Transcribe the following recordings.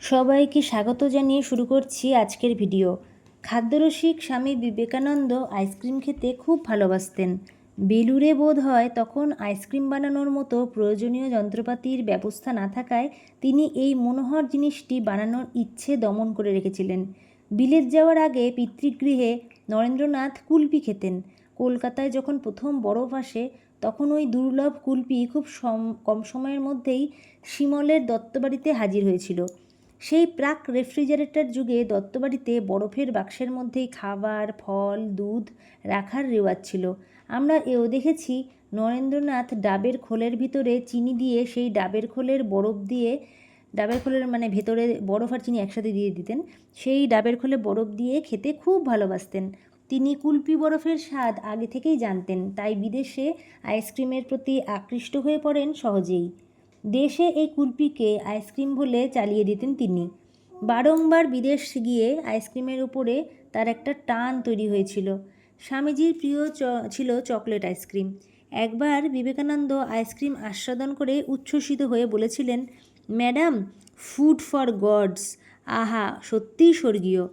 সবাইকে স্বাগত জানিয়ে শুরু করছি আজকের ভিডিও। খাদ্যরসিক স্বামী বিবেকানন্দ আইসক্রিম খেতে খুব ভালোবাসতেন। বেলুড়ে বোধ হয় তখন আইসক্রিম বানানোর মতো প্রয়োজনীয় যন্ত্রপাতির ব্যবস্থা না থাকায় তিনি এই মনোহর জিনিসটি বানানোর ইচ্ছে দমন করে রেখেছিলেন। বিলেত যাওয়ার আগে পিতৃগৃহে নরেন্দ্রনাথ কুলপি খেতেন। কলকাতায় যখন প্রথম বরফ আসে, তখন ওই দুর্লভ কুলপি খুব কম সময়ের মধ্যেই শিমলের দত্তবাড়িতে হাজির হয়েছিল। সেই প্রাক রেফ্রিজারেটর যুগে দত্তবাড়িতে বরফের বাক্সের মধ্যেই খাবার, ফল, দুধ রাখার রেওয়াজ ছিল। আমরা এও দেখেছি নরেন্দ্রনাথ ডাবের খোলের ভিতরে চিনি দিয়ে সেই ডাবের খোলের বরফ দিয়ে, ডাবের খোলের মানে ভেতরে বরফ আর চিনি একসাথে দিয়ে দিতেন, সেই ডাবের খোলে বরফ দিয়ে খেতে খুব ভালোবাসতেন। তিনি কুলপি বরফের স্বাদ আগে থেকেই জানতেন, তাই বিদেশে আইসক্রিমের প্রতি আকৃষ্ট হয়ে পড়েন সহজেই। দেশে এই কুলপিকে আইসক্রিম বলে চালিয়ে দিতেন তিনি। বারংবার বিদেশ গিয়ে আইসক্রিমের উপরে তার একটা টান তৈরি হয়েছিল। স্বামীজির প্রিয় ছিল চকলেট আইসক্রিম। একবার বিবেকানন্দ আইসক্রিম আস্বাদন করে উচ্ছ্বসিত হয়ে বলেছিলেন, ম্যাডাম, ফুড ফর গডস। আহা, সত্যিই স্বর্গীয়।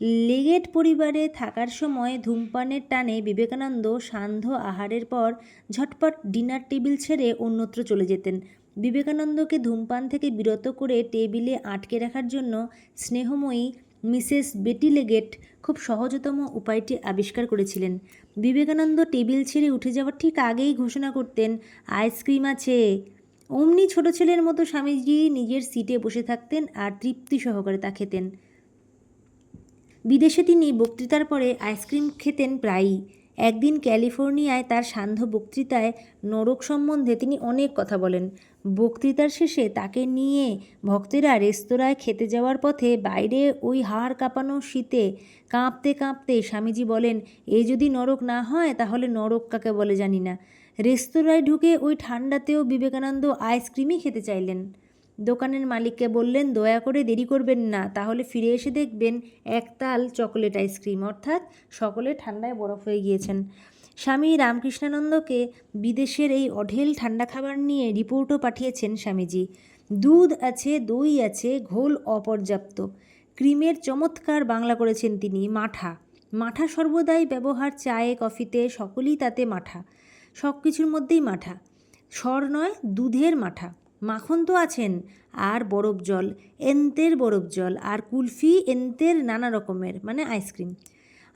লেগেট পরিবারে থাকার সময় ধূমপানের টানে বিবেকানন্দ সান্ধ্য আহারের পর ঝটপট ডিনার টেবিল ছেড়ে অন্যত্র চলে যেতেন। বিবেকানন্দকে ধূমপান থেকে বিরত করে টেবিলে আটকে রাখার জন্য স্নেহময়ী মিসেস বেটি লেগেট খুব সহজতম উপায়টি আবিষ্কার করেছিলেন। বিবেকানন্দ টেবিল ছেড়ে উঠে যাওয়ার ঠিক আগেই ঘোষণা করতেন, আইসক্রিম আছে। অমনি ছোট ছেলের মতো স্বামীজি নিজের সিটে বসে থাকতেন আর তৃপ্তি সহকারে তা খেতেন। বিদেশে তিনি বক্তৃতার পরে আইসক্রিম খেতেন প্রায়ই। একদিন ক্যালিফোর্নিয়ায় তার সান্ধ্য বক্তৃতায় নরক সম্বন্ধে তিনি অনেক কথা বলেন। বক্তৃতার শেষে তাকে নিয়ে ভক্তেরা রেস্তোরাঁয় খেতে যাওয়ার পথে বাইরে ওই হাড় কাঁপানো শীতে কাঁপতে কাঁপতে স্বামীজি বলেন, এ যদি নরক না হয়, তাহলে নরক কাকে বলে জানি না। রেস্তোরাঁয় ঢুকে ওই ঠান্ডাতেও বিবেকানন্দ আইসক্রিমই খেতে চাইলেন। দোকানের মালিককে বললেন, দয়া করে দেরি করবেন না, তাহলে ফিরে এসে দেখবেন একতাল চকোলেট আইসক্রিম। অর্থাৎ সকলে ঠান্ডায় বরফ হয়ে গিয়েছেন। স্বামী রামকৃষ্ণানন্দকে বিদেশের এই অঢেল ঠান্ডা খাবার নিয়ে রিপোর্টও পাঠিয়েছেন স্বামীজি। দুধ আছে, দই আছে, ঘোল অপর্যাপ্ত। ক্রিমের চমৎকার বাংলা করেছেন তিনি, মাঠা। মাঠা সর্বদাই ব্যবহার চায়ে, কফিতে, সকলেই তাতে মাঠা। সব কিছুর মধ্যেই মাঠা। স্বর নয়, দুধের মাঠা। মাখন তো আছেন। আর বরফ জল, এন্তের বরফ জল, আর কুলফি, এন্তের নানা রকমের মানে আইসক্রিম।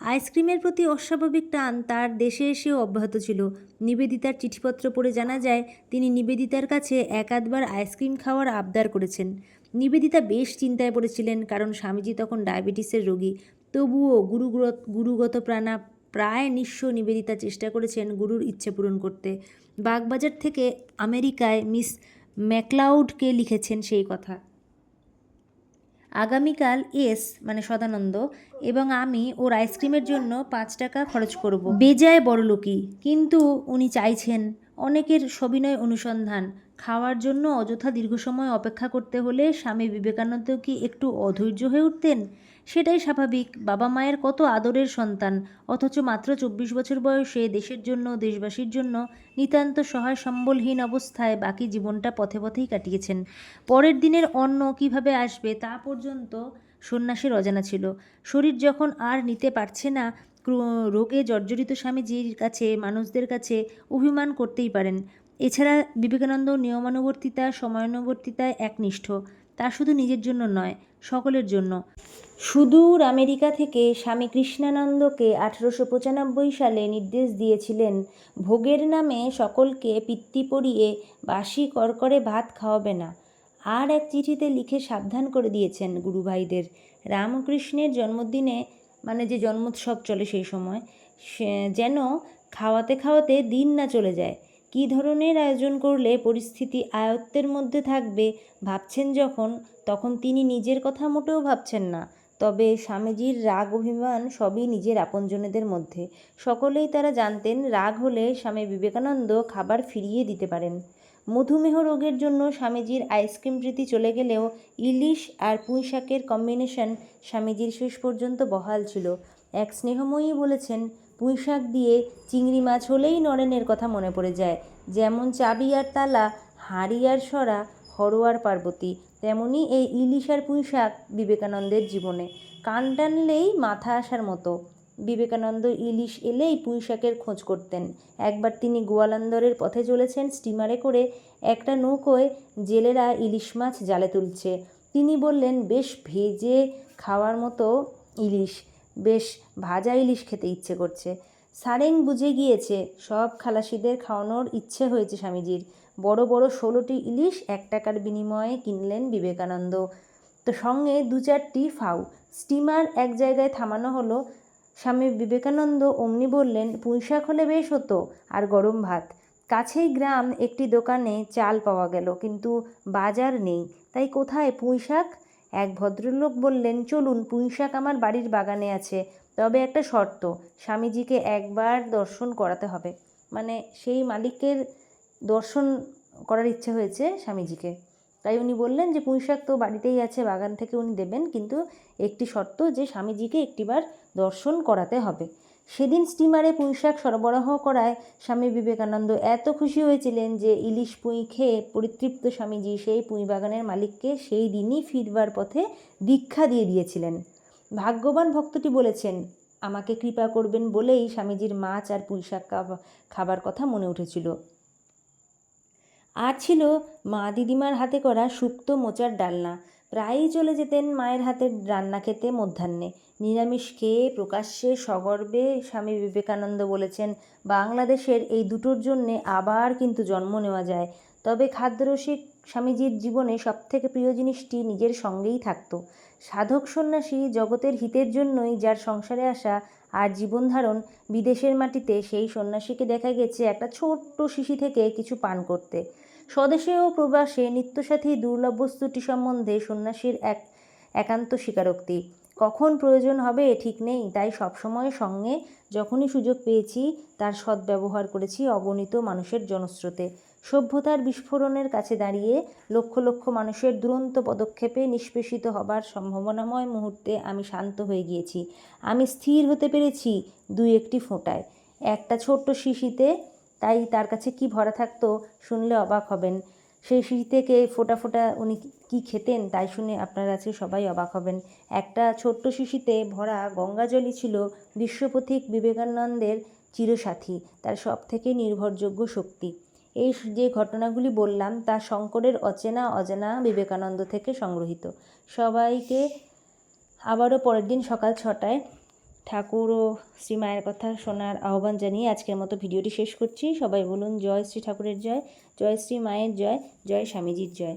আইসক্রিমের প্রতি অস্বাভাবিক টান তার দেশে এসেও অব্যাহত ছিল। নিবেদিতার চিঠিপত্র পড়ে জানা যায়, তিনি নিবেদিতার কাছে একাধবার আইসক্রিম খাওয়ার আবদার করেছেন। নিবেদিতা বেশ চিন্তায় পড়েছিলেন, কারণ স্বামীজি তখন ডায়াবেটিসের রোগী। তবুও গুরুগ্রত, গুরুগত প্রাণা প্রায় নিঃস্ব নিবেদিতা চেষ্টা করেছেন গুরুর ইচ্ছে পূরণ করতে। বাগবাজার থেকে আমেরিকায় মিস ম্যাকলাউডকে লিখেছেন সেই কথা। আগামীকাল এস মানে সদানন্দ, এবং আমি ওর আইসক্রিমের জন্য পাঁচ টাকা খরচ করব। বেজায় বড়লোকি কিন্তু উনি চাইছেন অনেকের সবিনয় অনুসন্ধান, খাওয়ার জন্য অযথা দীর্ঘ সময় অপেক্ষা করতে হলে স্বামী বিবেকানন্দ কি একটু অধৈর্য হয়ে উঠতেন? সেটাই স্বাভাবিক, বাবা মায়ের কত আদরের সন্তান, অথচ মাত্র চব্বিশ বছর বয়সে দেশের জন্য, দেশবাসীর জন্য নিতান্ত সহায় সম্বলহীন অবস্থায় বাকি জীবনটা পথে পথেই কাটিয়েছেন। পরের দিনের অন্ন কীভাবে আসবে তা পর্যন্ত সন্ন্যাসের অজানা ছিল। শরীর যখন আর নিতে পারছে না রোগে জর্জরিত স্বামীজির কাছে, মানুষদের কাছে অভিমান করতেই পারেন। এছাড়া বিবেকানন্দ নিয়মানুবর্তিতা, সময়ানুবর্তিতায় একনিষ্ঠ। তা শুধু নিজের জন্য নয়, সকলের জন্য। সুদূর আমেরিকা থেকে স্বামী কৃষ্ণানন্দকে আঠেরোশো পঁচানব্বই সালে নির্দেশ দিয়েছিলেন, ভোগের নামে সকলকে পিত্তি পরিয়ে বাসি করকরে ভাত খাওয়াবে না। আর এক চিঠিতে লিখে সাবধান করে দিয়েছেন গুরুভাইদের। রামকৃষ্ণের জন্মদিনে মানে যে জন্মোৎসব চলে সেই সময় যেন খাওয়াতে খাওয়াতে দিন না চলে যায়। কী ধরনের আয়োজন করলে পরিস্থিতি আয়ত্তের মধ্যে থাকবে ভাবছেন যখন, তখন তিনি নিজের কথা মোটেও ভাবছেন না। তবে স্বামীজির রাগ, অভিমান সবই নিজের আপনজনেদের মধ্যে। সকলেই তারা জানতেন রাগ হলে স্বামী বিবেকানন্দ খাবার ফিরিয়ে দিতে পারেন। মধুমেহ রোগের জন্য স্বামীজির আইসক্রিম প্রীতি চলে গেলেও ইলিশ আর পুঁইশাকের কম্বিনেশন স্বামীজির শেষ পর্যন্ত বহাল ছিল। এক স্নেহময়ী বলেছেন, পুঁই শাক দিয়ে চিংড়ি মাছ হলেই নরেনের কথা মনে পড়ে যায়। যেমন চাবি আর তালা, হাঁড়ি আর সরা হরোয়ার পার্বতী, তেমনি এই ইলিশ আর পুঁইশাক বিবেকানন্দের জীবনে। কান টানলেই মাথা আসার মতো। বিবেকানন্দ ইলিশ এলেই পুঁই শাকের খোঁজ করতেন। একবার তিনি গোয়ালন্দরের পথে চলেছেন স্টিমারে করে একটা নৌকোয় জেলেরা ইলিশ মাছ জালে তুলছে। তিনি বললেন, বেশ ভেজে খাওয়ার মতো ইলিশ, বেশ ভাজা ইলিশ খেতে ইচ্ছে করছে। সারেং বুঝে গিয়েছে, সব খালাসিদের খাওয়ানোর ইচ্ছে হয়েছে স্বামীজির। বড় বড় ষোলোটি ইলিশ এক টাকার বিনিময়ে কিনলেন বিবেকানন্দ। তো সঙ্গে দু চারটি ফাউ। স্টিমার এক জায়গায় থামানো হলো স্বামী বিবেকানন্দ অমনি বললেন, পুঁইশাক হলে বেশ হতো, আর গরম ভাত। কাছেই গ্রাম একটি দোকানে চাল পাওয়া গেল, কিন্তু বাজার নেই। তাই কোথায় পুঁইশাক? এক ভদ্রলোক বললেন, চলুন, পুঁইশাক আমার বাড়ির বাগানে আছে, তবে একটা শর্ত, স্বামীজিকে একবার দর্শন করাতে হবে। মানে সেই মালিকের দর্শন করার ইচ্ছে হয়েছে স্বামীজিকে। তাই উনি বললেন যে পুঁইশাক তো বাড়িতেই আছে, বাগান থেকে উনি দেবেন। কিন্তু একটি শর্ত যে স্বামীজিকে একটিবার দর্শন করাতে হবে। সেদিন স্টিমারে পুঁইশাক সরবরাহ করায় স্বামী বিবেকানন্দ এত খুশি হয়েছিলেন যে ইলিশ পুঁই খেয়ে পরিতৃপ্ত স্বামীজি সেই পুঁই বাগানের মালিককে সেই দিনই ফিরবার পথে দীক্ষা দিয়ে দিয়েছিলেন। ভাগ্যবান ভক্তটি বলেছেন, আমাকে কৃপা করবেন বলেই স্বামীজির মাছ আর পুঁইশাক খাবার কথা মনে উঠেছিল। আর ছিল মা দিদিমার হাতে করা শুক্তো মোচার ডালনা। প্রায়ই চলে যেতেন মায়ের হাতের রান্না খেতে মধ্যাহ্নে। নিরামিষ খেয়ে প্রকাশ্যে সগর্বে স্বামী বিবেকানন্দ বলেছেন, বাংলাদেশের এই দুটোর জন্যে আবার কিন্তু জন্ম নেওয়া যায়। তবে খাদ্যরসিক স্বামীজির জীবনে সবথেকে প্রিয় জিনিসটি নিজের সঙ্গেই থাকতো। সাধক সন্ন্যাসী জগতের হিতের জন্যই যার সংসারে আসা আর জীবনধারণ বিদেশের মাটিতে, সেই সন্ন্যাসীকে দেখা গেছে একটা ছোট্ট শিশি থেকে কিছু পান করতে। স্বদেশে ও প্রবাসে নিত্যসাথী দুর্লভ বস্তুটি সম্বন্ধে সন্ন্যাসীর এক একান্ত স্বীকারোক্তি। কখন প্রয়োজন হবে ঠিক নেই, তাই সবসময় সঙ্গে যখনই সুযোগ পেয়েছি, তার সদ্ব্যবহার করেছি অগণিত মানুষের জনস্রোতে। সভ্যতার বিস্ফোরণের কাছে দাঁড়িয়ে লক্ষ লক্ষ মানুষের দুরন্ত পদক্ষেপে নিষ্পেষিত হবার সম্ভাবনাময় মুহূর্তে আমি শান্ত হয়ে গিয়েছি। আমি স্থির হতে পেরেছি দুই একটি ফোঁটায়। একটা ছোট্ট শিশিতে, তাই তার কাছে কি ভরা থাকতো শুনলে অবাক হবেন। সেই শিশি থেকে ফোঁটা ফোঁটা উনি কি খেতেন তাই শুনে আপনারা আছে সবাই অবাক হবেন। একটা ছোট্ট শিশিতে ভরা গঙ্গাজলই ছিল বিশ্বপথিক বিবেকানন্দের চিরসাথী, তার সব থেকে নির্ভরযোগ্য শক্তি। এই যে ঘটনাগুলি বললাম, তা শঙ্করের অচেনা অজানা বিবেকানন্দ থেকে সংগ্রহীত সবাইকে আবারও পরের দিন সকাল ছটায় ঠাকুর ও শ্রী মায়ের কথা শোনার আহ্বান জানিয়ে আজকের মতো ভিডিওটি শেষ করছি। সবাই বলুন, জয় শ্রী ঠাকুরের জয় জয় শ্রী মায়ের জয় জয় স্বামীজির জয়।